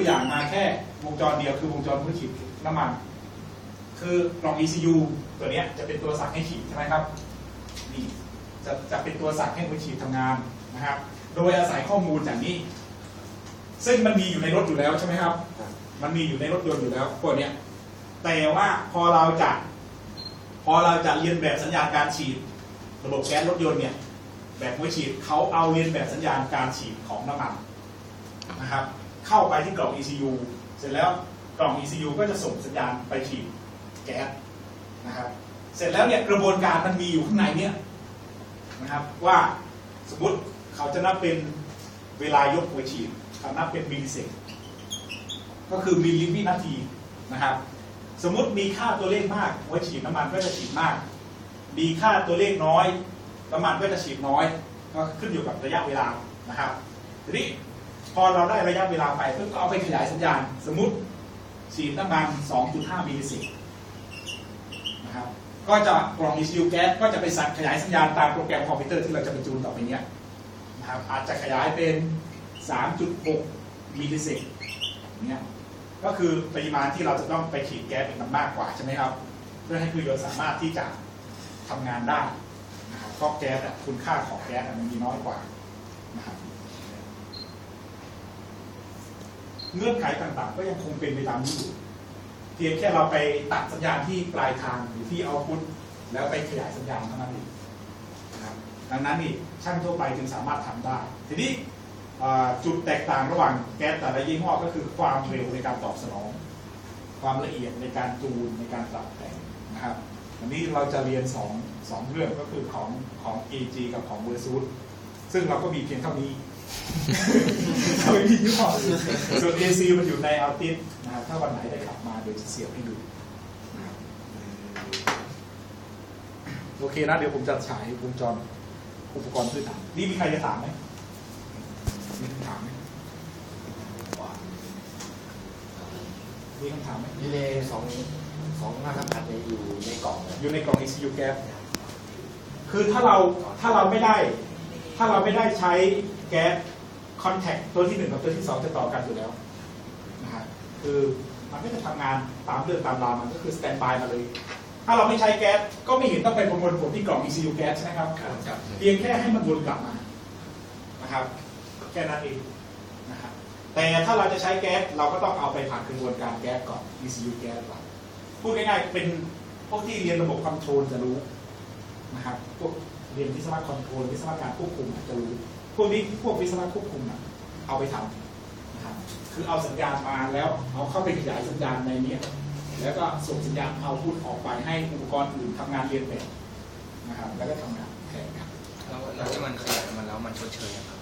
ตัวอย่างมาแค่วงจรเดียวคือวงจรผู้ฉีดน้ำมัน คือกล่อง ECU ตัวนี้จะเป็นตัวสั่งให้ฉีดใช่ไหมครับนี่จะจะเป็นตัวสั่งให้หัวฉีดทำงานนะครับ โดยอาศัยข้อมูลจากนี้ ซึ่งมันมีอยู่ในรถอยู่แล้วใช่ไหมครับ มันมีอยู่ในรถยนต์อยู่แล้วพวกเนี้ยแต่ว่าพอเราจะพอเราจะเรียนแบบสัญญาณการฉีด ระบบแก๊สรถยนต์เนี่ยแบบหัวฉีดเขาเอาเรียนแบบสัญญาณการฉีดของน้ำมันนะครับ เข้าไปที่กล่อง ECU เสร็จแล้วกล่อง ECU ก็จะส่งสัญญาณไปฉีดแก๊สนะครับ เสร็จแล้วเนี่ยกระบวนการมันมีอยู่ข้างในเนี่ยนะครับว่าสมมติเขาจะนับเป็นเวลายกหัวฉีดเขานับเป็นมิลลิเซกก็คือมิลลิวินาทีนะครับ สมมติมีค่าตัวเลขมากหัวฉีดน้ำมันก็จะฉีดมาก มีค่าตัวเลขน้อยน้ำมันก็จะฉีดน้อย ก็ขึ้นอยู่กับระยะเวลานะครับทีนี้ พอเราได้ระยะเวลาไปเพื่อก็เอาไปขยายสัญญาณ สมมติฉีดน้ำมัน 2.5มิลลิเซกนะครับก็จะกล่อง ECU แก๊สก็จะไปสั่งขยายสัญญาณตามโปรแกรมคอมพิวเตอร์ที่เราจะไปจูนต่อไปเนี้ยนะครับอาจจะขยายเป็น 3.6มิลลิเซกเนี่ยก็คือปริมาณที่เราจะต้องไปฉีดแก๊สเป็นมันมากกว่าใช่ไหมครับ เพื่อให้เครื่องยนต์สามารถที่จะทำงานได้นะครับเพราะแก๊สคุณค่าของแก๊สมันมีน้อยกว่านะครับ เงื่อนไขต่างๆ ก็ยังคงเป็นไปตามนี้อยู่เพียงแค่เราไปตัดสัญญาณที่ปลายทางหรือที่เอาพุทแล้วไปขยายสัญญาณเท่านั้นเองนะครับดังนั้นนี่ช่างทั่วไปจึงสามารถทำได้ ทีนี้จุดแตกต่างระหว่างแก๊สแต่ละยี่ห้อก็คือความเร็วในการตอบสนอง ความละเอียดในการจูนในการปรับแต่งนะครับวันนี้เราจะเรียนสองสองเรื่องก็คือของของ AG กับของ Versus ซึ่งเราก็มีเพียงเท่านี้ เราไม่มียี่ห้ออื่นส่วน AC มันอยู่ในอัลติสนะครับถ้าวันไหนได้ขับมาเดี๋ยวจะเสียบให้ดูนะครับโอเคนะ เดี๋ยวผมจะฉายวงจรอุปกรณ์พื้นฐานนี่มีใครจะถามไหมมีคำถามไหมมีคำถามไหมดีเลย์สองสองหน้าสัมผัสเนี่ยอยู่ในกล่องเลยอยู่ในกล่อง ECU gas คือถ้าเราถ้าเราไม่ได้ ถ้าเราไม่ได้ใช้ แก๊สคอนแทคตัวที่หนึ่งกับตัวที่สองจะต่อกันอยู่แล้วนะฮะคือมันก็จะทำงานตามเรื่องตามราวมันก็คือสแตนบายมาเลย ถ้าเราไม่ใช้แก๊สก็ไม่เห็นต้องไปประมวลผลที่กล่อง ECU gas ใช่ไหมครับเพียงแค่ให้มันวนกลับมานะครับแค่นั้นเองนะครับแต่ถ้าเราจะใช้แก๊สเราก็ต้องเอาไปผ่านกระบวนการแก๊สก่อน ECU แก๊สก่อนพูดง่ายๆเป็นพวกที่เรียนระบบคอนโทรลจะรู้นะครับพวกเรียนวิศวะคอนโทรลวิศวะการควบคุมอาจจะรู้ พวกนี้พวกวิศวะควบคุมอะเอาไปทำนะครับคือเอาสัญญาณมาแล้วเอาเข้าไปขยายสัญญาณในเนี้ยแล้วก็ส่งสัญญาณเอาพูดออกไปให้อุปกรณ์อื่นทำงานเรียนแบบนะครับแล้วก็ทำงานแข่งกันแล้วแล้วที่มันขยายมันแล้วมันชดเชยอะครับ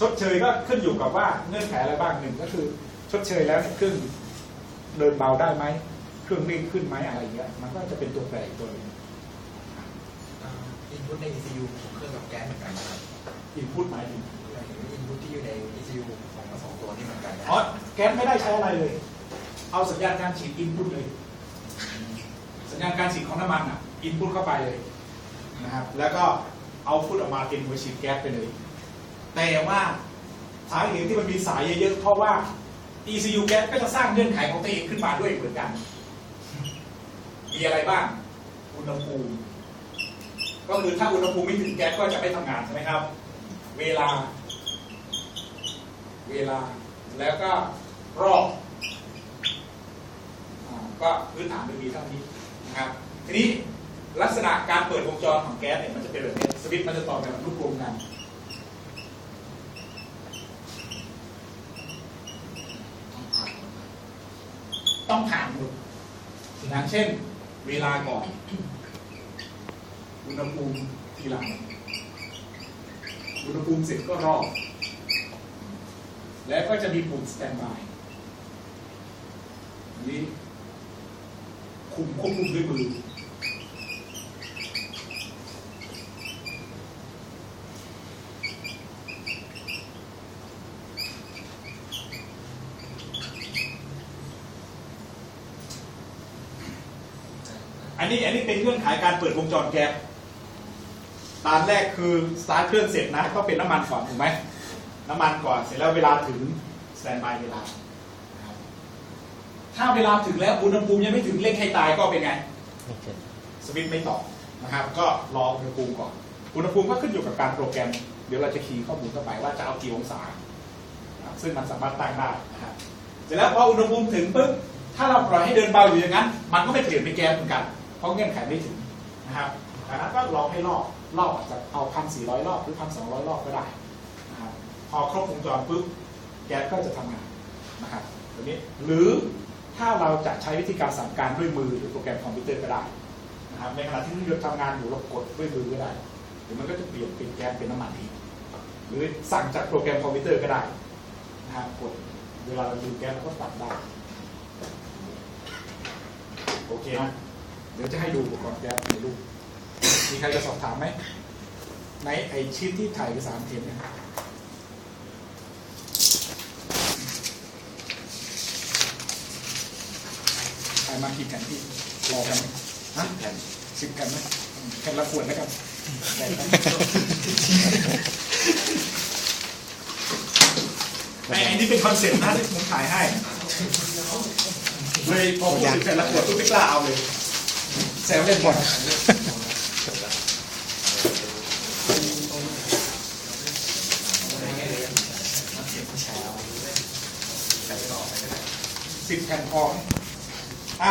ชดเชยก็ขึ้นอยู่กับว่าเงื่อนไขอะไรบ้างหนึ่งก็คือชดเชยแล้วเนี่ยเครื่องเดินเบาได้ไหมเครื่องเร่งขึ้นไหมอะไรอย่างเงี้ยมันก็จะเป็นตัวแปรอีกตัวหนึงอินพุตใน ECU ของเครื่องกับแก๊สเหมือนกันนะครับ อินพุตหมายถึงอินพุตที่อยู่ใน ECU ของทั้งสองตัวนี่เหมือนกันนะอ๋อแก๊สไม่ได้ใช้อะไรเลย เอาสัญญาณการฉีดอินพุตเลย สัญญาณการฉีดของน้ำมันอะอินพุตเข้าไปเลยนะครับ แล้วก็เอาพุตออกมาเป็นหัวฉีดแก๊สไปเลย แต่ว่าสาเหตุที่มันมีสายเยอะๆเพราะว่า ECU แก๊สก็จะสร้างเงื่อนไขของตัวเองขึ้นมาด้วยเหมือนกัน มีอะไรบ้าง อุณหภูมิ ก็คือถ้าอุณหภูมิไม่ถึงแก๊สก็จะไม่ทำงานใช่ไหมครับ เวลา เวลา แล้วก็รอบอก็พื้นฐานมันมีเท่านี้นะครับ ทีนี้ลักษณะการเปิดวงจรของแก๊สเนี่ยมันจะเป็นแบบนี้สวิตช์มันจะต่อแบบลูกกลมกันต้องผ่านหมดอย่างเช่น เวลาก่อน อุณหภูมิทีหลัง อุณหภูมิเสร็จก็รอบ แล้วก็จะมีปุ่มสแตนบายอันนี้คุมควบคุมด้วยมืออันนี้อันนี้เป็นเงื่อนไขการเปิดวงจรแก๊ส ตอนแรกคือสตาร์ทเครื่องเสร็จนะก็เป็นน้ำมันก่อนถูกไหมน้ำมันก่อนเสร็จแล้วเวลาถึงสแตนบายเวลา ถ้าเวลาถึงแล้วอุณหภูมิยังไม่ถึงเร่งให้ตายก็เป็นไงสวิตช์ไม่ต่อนะครับ ก็รออุณหภูมิก่อน อุณหภูมิก็ขึ้นอยู่กับการโปรแกรม เดี๋ยวเราจะคีย์ข้อมูลเข้าไปว่าจะเอากี่องศานะครับซึ่งมันสามารถตั้งได้นะครับเสร็จแล้วพออุณหภูมิถึงปุ๊บถ้าเราปล่อยให้เดินเบาอยู่อย่างนั้น มันก็ไม่เปลี่ยนเป็นแก๊สเหมือนกัน เพราะเงื่อนไขไม่ถึงนะครับดังนั้นก็รอให้รอบ รอบอาจจะเอาพันสี่ร้อยรอบหรือพันสองร้อยรอบก็ได้นะครับพอครบวงจรปุ๊บแก๊สก็จะทำงานนะครับตัวนี้หรือถ้าเราจะใช้วิธีการสั่งการด้วยมือหรือโปรแกรมคอมพิวเตอร์ก็ได้นะครับในขณะที่เครื่องทำงานอยู่เรากดด้วยมือก็ได้ หรือมันก็จะเปลี่ยนเป็นแก๊สเป็นน้ำมันเองหรือสั่งจากโปรแกรมคอมพิวเตอร์ก็ได้นะครับกดเวลาเราดูแก๊สเราก็ปรับได้โอเคนะเดี๋ยวจะให้ดูอุปกรณ์แก๊สในรูป มีใครจะสอบถามไหมในไอชีตที่ถ่ายเอกสารเห็นเนี่ยถ่ายมากี่แผ่นที่รอกันไหมฮะแผ่นสิบแผ่นไหมแผ่นละขวดแล้วกันแบ่งกันไอ้ไอ้นี่เป็นคอนเซ็ปต์นะที่ผมขายให้เลยพอพูดถึงแผ่นละขวดก็ไม่กล้าเอาเลยแซวเล่นบอล Chief Ken Hall.